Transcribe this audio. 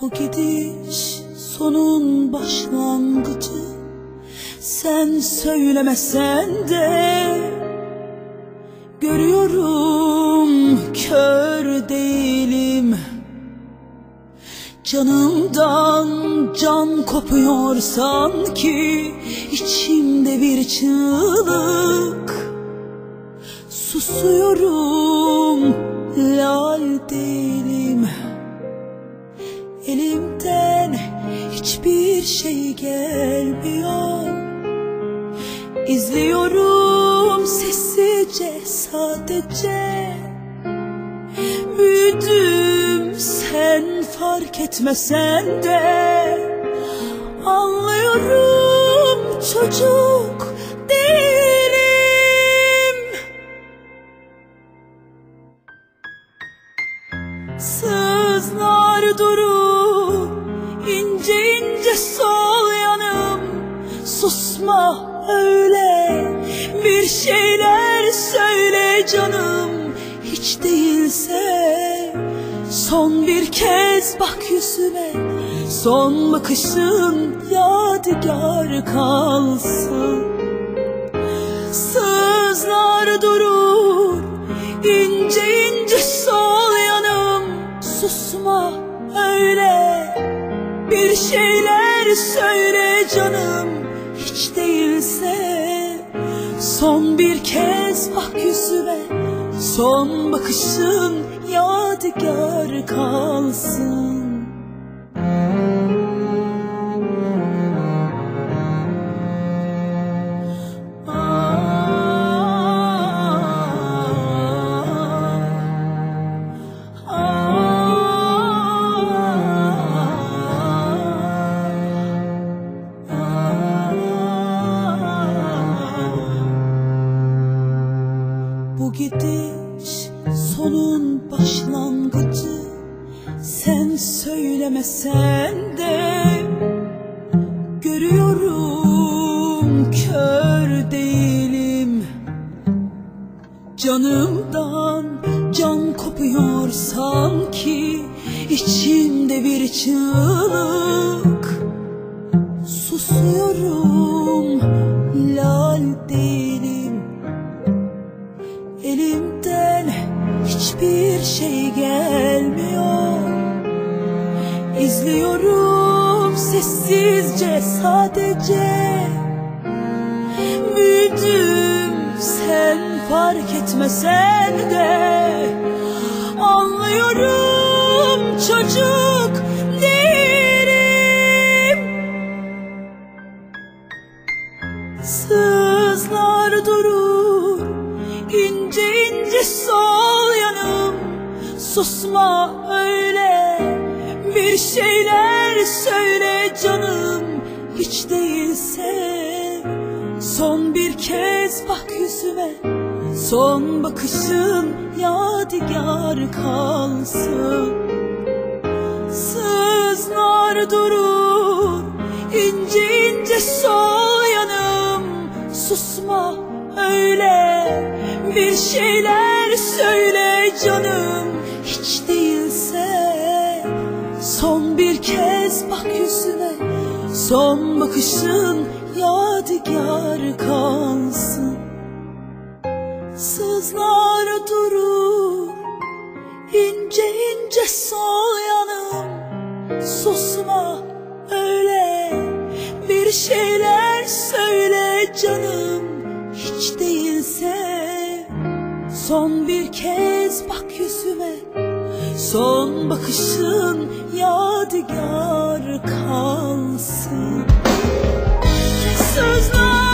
Bu gidiş sonun başlangıcı. Sen söylemesen de Görüyorum kör değilim. Canımdan can kopuyor sanki içimde bir çığlık. Susuyorum lal değilim hiçbir şey gelmiyor. İzliyorum sessizce sadece. Büyüdüm sen fark etmesen de. Anlıyorum çocuk değilim. Sızlar durur Susma öyle bir şeyler söyle canım. Hiç değilse son bir kez bak yüzüme. Son bakışın yadigar kalsın. Sızlar durur ince ince sol yanım. Susma öyle bir şeyler söyle canım Hiç değilse son bir kez bak yüzüme Son bakışın yadigar kalsın gidiş sonun başlangıcı. Sen söylemesen de Görüyorum kör değilim. Canımdan can kopuyor sanki içimde bir çığlık. Susuyorum lal değilim İzliyorum sessizce sadece. Büyüdüm sen fark etmesen de. Anlıyorum çocuk değilim. Sızlar durur ince ince sol yanım. Susma öyle bak yüzüme. Son bakışın yadigar kalsın. Sızlar durur ince ince sol yanım Susma öyle bir şeyler söyle canım. Hiç değilse son bir kez bak yüzüme. Son bakışın yadigar kalsın. Sızlar durur ince ince sol yanım Susma öyle bir şeyler söyle canım. Hiç değilse son bir kez bak yüzüme. Son bakışın yadigar kalsın Sözler